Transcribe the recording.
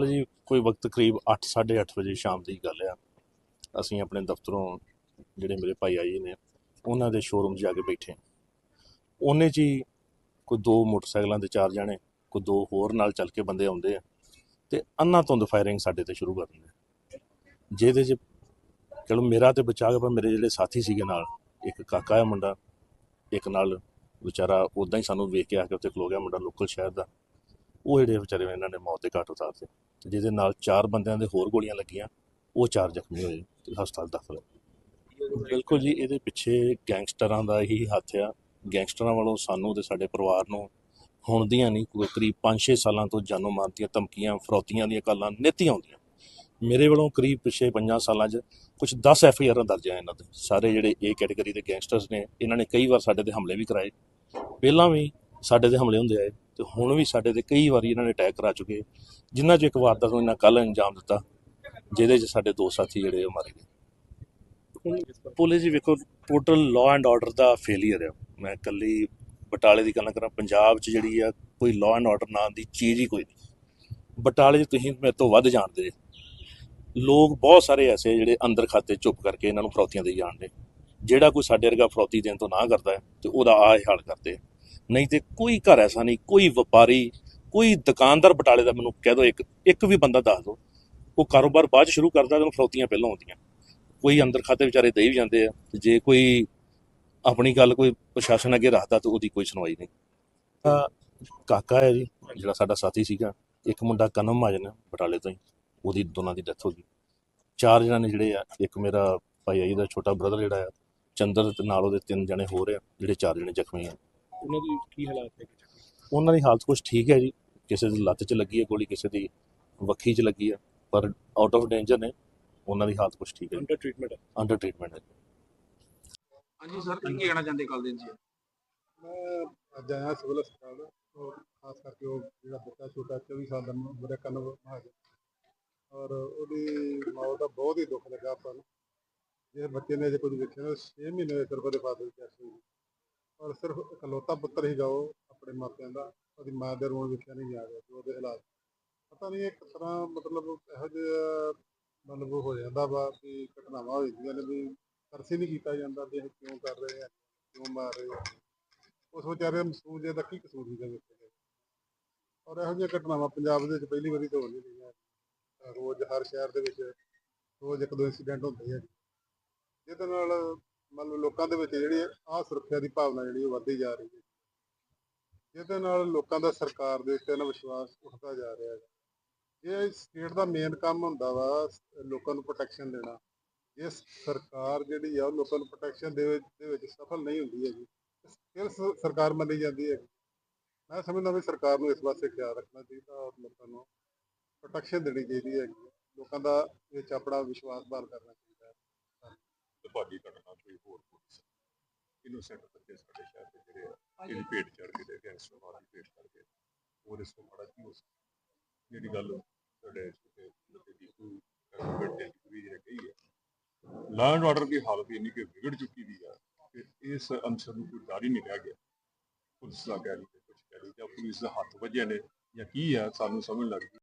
ਚਲੋ ਜੀ, ਕੋਈ ਵਕਤ ਕਰੀਬ 8:30 ਵਜੇ ਸ਼ਾਮ ਦੀ ਗੱਲ ਆ। ਅਸੀਂ ਆਪਣੇ ਦਫ਼ਤਰੋਂ ਜਿਹੜੇ ਮੇਰੇ ਭਾਈ ਆਈ ਨੇ, ਉਹਨਾਂ ਦੇ ਸ਼ੋਰੂਮ 'ਚ ਜਾ ਕੇ ਬੈਠੇ ਉਹਨੇ 'ਚ ਹੀ ਕੋਈ ਦੋ ਮੋਟਰਸਾਈਕਲਾਂ ਦੇ ਚਾਰ ਜਾਣੇ, ਕੋਈ ਦੋ ਹੋਰ ਨਾਲ ਚੱਲ ਕੇ ਬੰਦੇ ਆਉਂਦੇ ਆ ਤੇ ਅੰਨਾ ਧੁੰਦ ਫਾਇਰਿੰਗ ਸਾਡੇ ਤੇ ਸ਼ੁਰੂ ਕਰ ਦਿੰਦੇ ਜਿਹਦੇ 'ਚ ਚਲੋ ਮੇਰਾ ਤੇ ਬਚਾ ਗਿਆ ਪਰ ਮੇਰੇ ਜਿਹੜੇ ਸਾਥੀ ਸੀਗੇ ਨਾਲ, ਇੱਕ ਕਾਕਾ ਹੈ ਮੁੰਡਾ, ਇੱਕ ਨਾਲ ਵਿਚਾਰਾ ਉਦਾਂ ਹੀ ਸਾਨੂੰ ਵੇਖ ਕੇ ਆ ਕੇ ਉੱਥੇ ਖਲੋ ਗਿਆ ਮੁੰਡਾ ਲੋਕਲ ਸ਼ਹਿਰ ਦਾ। ਉਹ ਜਿਹੜੇ ਵਿਚਾਰੇ ਇਹਨਾਂ ਨੇ ਮੌਤ ਦੇ ਘਾਟ ਉਤਾਰਤੇ। ਤੇ ਜਿਹਦੇ ਨਾਲ ਚਾਰ ਬੰਦਿਆਂ ਦੇ ਹੋਰ ਗੋਲੀਆਂ ਲੱਗੀਆਂ, ਉਹ ਚਾਰ ਜ਼ਖਮੀ ਹੋਏ ਤੇ ਹਸਪਤਾਲ ਦਾਖਲ ਹੋਏ। ਬਿਲਕੁਲ ਜੀ, ਇਹਦੇ ਪਿੱਛੇ ਗੈਂਗਸਟਰਾਂ ਦਾ ਹੀ ਹੱਥ ਆ। ਗੈਂਗਸਟਰਾਂ ਵੱਲੋਂ ਸਾਨੂੰ ਤੇ ਸਾਡੇ ਪਰਿਵਾਰ ਨੂੰ ਹੁਣ ਦੀਆਂ ਨਹੀਂ, ਕੋਈ ਕਰੀਬ 5-6 ਸਾਲਾਂ ਤੋਂ ਜਾਨੋਂ ਮਾਰਨ ਦੀਆਂ ਧਮਕੀਆਂ, ਫਰੋਤੀਆਂ ਦੀਆਂ ਗੱਲਾਂ ਨਿੱਤ ਆਉਂਦੀਆਂ। ਮੇਰੇ ਵੱਲੋਂ ਕਰੀਬ ਪਿਛੇ 5 ਸਾਲਾਂ 'ਚ ਕੁਝ 10 ਐਫ ਆਈ ਆਰਾਂ ਦਰਜ ਆ ਇਹਨਾਂ ਤੇ ਸਾਰੇ ਜਿਹੜੇ ਏ ਕੈਟਾਗਰੀ ਦੇ ਗੈਂਗਸਟਰਸ ਨੇ, ਇਹਨਾਂ ਨੇ ਕਈ ਵਾਰ ਸਾਡੇ ਤੇ ਹਮਲੇ ਵੀ ਕਰਾਏ। ਪਹਿਲਾਂ ਵੀ ਸਾਡੇ ਤੇ ਹਮਲੇ ਹੁੰਦੇ ਆਏ ਤੇ ਹੁਣ ਵੀ ਸਾਡੇ ਤੇ ਕਈ ਵਾਰੀ ਇਹਨਾਂ ਨੇ ਅਟੈਕ ਕਰਾ ਚੁੱਕੇ ਜਿਨ੍ਹਾਂ 'ਚ ਇੱਕ ਵਾਰਦਾਤ ਨੂੰ ਇਹਨਾਂ ਕੱਲ ਅੰਜਾਮ ਦਿੱਤਾ, ਜਿਹਦੇ 'ਚ ਸਾਡੇ ਦੋ ਸਾਥੀ ਜਿਹੜੇ ਮਾਰੇ ਗਏ। ਪੁਲਿਸ ਜੀ ਵੇਖੋ ਟੋਟਲ ਲਾਅ ਐਂਡ ਆਰਡਰ ਦਾ ਫੇਲਿਅਰ ਆ। ਮੈਂ ਇਕੱਲੀ ਬਟਾਲੇ ਦੀ ਗੱਲ ਕਰਾਂ, ਪੰਜਾਬ 'ਚ ਜਿਹੜੀ ਆ, ਕੋਈ ਲਾਅ ਐਂਡ ਆਰਡਰ ਨਾਂ ਦੀ ਚੀਜ਼ ਹੀ ਕੋਈ ਨਹੀਂ। ਬਟਾਲੇ 'ਚ ਤੁਸੀਂ ਮੇਰੇ ਤੋਂ ਵੱਧ ਜਾਣਦੇ ਜੇ। ਲੋਕ ਬਹੁਤ ਸਾਰੇ ਐਸੇ ਜਿਹੜੇ ਅੰਦਰ ਖਾਤੇ ਚੁੱਪ ਕਰਕੇ ਇਹਨਾਂ ਨੂੰ ਫਰੌਤੀਆਂ ਦੇਈ ਜਾਣਦੇ। ਜਿਹੜਾ ਕੋਈ ਸਾਡੇ ਵਰਗਾ ਫਰੌਤੀ ਦੇਣ ਤੋਂ ਨਾ ਕਰਦਾ ਹੈ, ਤੇ ਉਹਦਾ ਆਹ ਹਾਲ ਕਰਦੇ ਨਹੀਂ ਤੇ ਕੋਈ ਘਰ ਐਸਾ ਨਹੀਂ, ਕੋਈ ਵਪਾਰੀ, ਕੋਈ ਦੁਕਾਨਦਾਰ ਬਟਾਲੇ ਦਾ ਮੈਨੂੰ ਕਹਿ ਦੋ ਇੱਕ ਇੱਕ ਵੀ ਬੰਦਾ ਦੱਸ ਦੋ, ਉਹ ਕਾਰੋਬਾਰ ਬਾਅਦ 'ਚ ਸ਼ੁਰੂ ਕਰਦਾ ਤੇ ਉਹਨੂੰ ਫਰੌਤੀਆਂ ਪਹਿਲਾਂ ਆਉਂਦੀਆਂ। ਕੋਈ ਅੰਦਰ ਖਾਤੇ ਵਿਚਾਰੇ ਦੇ ਵੀ ਜਾਂਦੇ ਆ, ਤੇ ਜੇ ਕੋਈ ਆਪਣੀ ਗੱਲ ਕੋਈ ਪ੍ਰਸ਼ਾਸਨ ਅੱਗੇ ਰੱਖਦਾ ਤਾਂ ਉਹਦੀ ਕੋਈ ਸੁਣਵਾਈ ਨਹੀਂ। ਤਾਂ ਕਾਕਾ ਹੈ ਜੀ, ਜਿਹੜਾ ਸਾਡਾ ਸਾਥੀ ਸੀਗਾ, ਇੱਕ ਮੁੰਡਾ ਕਨਮ ਮਾਜਨ ਬਟਾਲੇ ਤੋਂ ਹੀ, ਉਹਦੀ ਦੋਨਾਂ ਦੀ ਡੈਥ ਹੋ ਗਈ। ਚਾਰ ਜਣੇ ਨੇ ਜਿਹੜੇ ਆ, ਇੱਕ ਮੇਰਾ ਭਾਈ ਆਈ ਦਾ ਛੋਟਾ ਬ੍ਰਦਰ ਜਿਹੜਾ ਆ, ਚੰਦਰ ਤੇ ਨਾਲ ਉਹਦੇ ਤਿੰਨ ਜਣੇ ਹੋਰ ਆ, ਜਿਹੜੇ ਚਾਰ ਜਣੇ ਜ਼ਖਮੀ ਆ। ਉਹਨਾਂ ਦੀ ਕੀ ਹਾਲਾਤ ਹੈ ਉਹਨਾਂ ਦੀ ਹਾਲਤ ਕੁਝ ਠੀਕ ਹੈ ਜੀ। ਕਿਸੇ ਦੀ ਲੱਤ 'ਚ ਲੱਗੀ ਹੈ ਗੋਲੀ ਕਿਸੇ ਦੀ ਵੱਖੀ 'ਚ ਲੱਗੀ ਆ ਪਰ ਆਊਟ ਆਫ ਡੇਂਜਰ ਨੇ। ਉਹਨਾਂ ਦੀ ਹਾਲਤ ਕੁਝ ਠੀਕ ਹੈ ਅੰਡਰ ਟ੍ਰੀਟਮੈਂਟ ਹੈ। ਅੰਡਰ ਟ੍ਰੀਟਮੈਂਟ ਹੈ ਹਾਂਜੀ ਸਰ ਕੀ ਕਹਿਣਾ ਚਾਹੁੰਦੇ ਕੱਲ ਦਿਨ ਜੀ? ਮੈਂ ਅੱਜ ਆਇਆ ਸਿਵਲ ਹਸਪਤਾਲ ਖਾਸ ਕਰਕੇ ਉਹ ਜਿਹੜਾ ਬੱਚਾ ਛੋਟਾ 24 ਸਾਲ ਦਾ ਮੇਰਾ ਕਨਵ ਮਹਾਜਨ ਔਰ ਉਹਦੀ ਮੌਤ ਦਾ ਬਹੁਤ ਹੀ ਦੁੱਖ ਲੱਗਾ ਆਪਾਂ ਨੂੰ। ਜੇ ਬੱਚੇ ਨੇ ਜੇ ਕੁਝ ਵੇਖਿਆ ਨਾ 6 ਮਹੀਨੇ ਦੇ ਸਿਰਫ ਉਹਦੇ ਫਾਦਰ ਦੀ ਡੈਥ ਹੋਈ। ਔਰ ਸਿਰਫ ਇਕਲੌਤਾ ਪੁੱਤਰ ਹੀਗਾ ਉਹ ਆਪਣੇ ਮਾਪਿਆਂ ਦਾ, ਉਹਦੀ ਮਾਂ ਦੇ ਰੋਣ ਵੇਖਿਆ ਨਹੀਂ ਜਾ ਰਿਹਾ ਉਹਦੇ ਹਾਲਾਤ। ਪਤਾ ਨਹੀਂ ਇੱਕ ਤਰ੍ਹਾਂ ਮਤਲਬ ਇਹੋ ਜਿਹਾ ਮਤਲਬ ਹੋ ਜਾਂਦਾ ਵਾ ਵੀ ਘਟਨਾਵਾਂ ਹੋ ਜਾਂਦੀਆਂ ਨੇ ਵੀ ਤਰਸ ਨਹੀਂ ਕੀਤਾ ਜਾਂਦਾ ਵੀ ਇਹ ਕਿਉਂ ਕਰ ਰਹੇ ਆ, ਕਿਉਂ ਮਾਰ ਰਹੇ ਆ। ਉਸ ਵਿਚਾਰੇ ਮਸੂਦ ਜੇ ਦਾ ਕੀ ਕਸੂਰ ਸੀਗਾ ਵੇਖਿਆ ਔਰ ਇਹੋ ਜਿਹੀਆਂ ਘਟਨਾਵਾਂ ਪੰਜਾਬ ਦੇ ਵਿੱਚ ਪਹਿਲੀ ਵਾਰੀ ਤਾਂ ਹੋ ਨਹੀਂ ਰਹੀਆਂ ਰੋਜ਼ ਹਰ ਸ਼ਹਿਰ ਦੇ ਵਿੱਚ ਰੋਜ਼ ਇੱਕ ਦੋ ਇੰਸੀਡੈਂਟ ਹੁੰਦੇ ਆ। ਜਿਹਦੇ ਨਾਲ ਮੰਨ ਲਓ ਲੋਕਾਂ ਦੇ ਵਿੱਚ ਜਿਹੜੀ ਆ ਸੁਰੱਖਿਆ ਦੀ ਭਾਵਨਾ ਜਿਹੜੀ ਉਹ ਵੱਧਦੀ ਜਾ ਰਹੀ ਹੈ। ਜਿਹਦੇ ਨਾਲ ਲੋਕਾਂ ਦਾ ਸਰਕਾਰ ਦੇ ਉੱਤੇ ਨਾ ਵਿਸ਼ਵਾਸ ਉੱਠਦਾ ਜਾ ਰਿਹਾ ਹੈ। ਇਹ ਸਟੇਟ ਦਾ ਮੇਨ ਕੰਮ ਹੁੰਦਾ ਵਾ ਲੋਕਾਂ ਨੂੰ ਪ੍ਰੋਟੈਕਸ਼ਨ ਦੇਣਾ। ਜੇ ਸਰਕਾਰ ਜਿਹੜੀ ਆ ਉਹ ਲੋਕਾਂ ਨੂੰ ਪ੍ਰੋਟੈਕਸ਼ਨ ਦੇ ਵਿੱਚ ਦੇ ਵਿੱਚ ਸਫਲ ਨਹੀਂ ਹੁੰਦੀ ਹੈਗੀ, ਫਿਰ ਸਰਕਾਰ ਮੰਨੀ ਜਾਂਦੀ ਹੈ ਮੈਂ ਸਮਝਦਾ ਵੀ ਸਰਕਾਰ ਨੂੰ ਇਸ ਪਾਸੇ ਖਿਆਲ ਰੱਖਣਾ ਚਾਹੀਦਾ ਔਰ ਲੋਕਾਂ ਨੂੰ ਪ੍ਰੋਟੈਕਸ਼ਨ ਦੇਣੀ ਚਾਹੀਦੀ ਹੈ ਲੋਕਾਂ ਦਾ ਵਿੱਚ ਆਪਣਾ ਵਿਸ਼ਵਾਸ ਬਹਾਲ ਕਰਨਾ ਚਾਹੀਦਾ। ਤੁਹਾਡੀ ਘਟਨਾ ਕੋਈ ਹੋਰ ਪੁਲਿਸ ਇਨੋਸੈਂਟ ਬੱਚੇ ਸਾਡੇ ਸ਼ਹਿਰ ਦੇ ਜਿਹੜੇ ਆ ਇਹਦੀ ਭੇਟ ਚੜ ਕੇ ਤੇ ਗੈਂਗਸਟਰ ਵਾਲੀ ਭੇਟ ਚੜ ਕੇ ਹੋਰ ਇਸ ਤੋਂ ਬੜਾ ਕੀ ਹੋ ਸਕਦਾ। ਜਿਹੜੀ ਗੱਲ ਸਾਡੇ ਛੋਟੇ ਦੀ ਕੋਈ ਦੇ ਵੀ ਜਿਹੜੇ ਕਹੀ ਹੈ ਲਾਅ ਐਂਡ ਆਰਡਰ ਦੀ ਹਾਲਤ ਇੰਨੀ ਕਿ ਵਿਗੜ ਚੁੱਕੀ ਦੀ ਆ ਕਿ ਇਸ ਅੰਸਰ ਨੂੰ ਕੋਈ ਹੀ ਨਹੀਂ ਰਹਿ ਗਿਆ। ਪੁਲਿਸ ਦਾ ਕਹਿ ਲਈ ਕੁਝ ਕਹਿ ਲਈ ਜਾਂ ਪੁਲਿਸ ਦਾ ਹੱਥ ਵੱਜੇ ਨੇ ਜਾਂ ਕੀ ਆ ਸਾਨੂੰ ਸਮਝ ਲੱਗ ਗਈ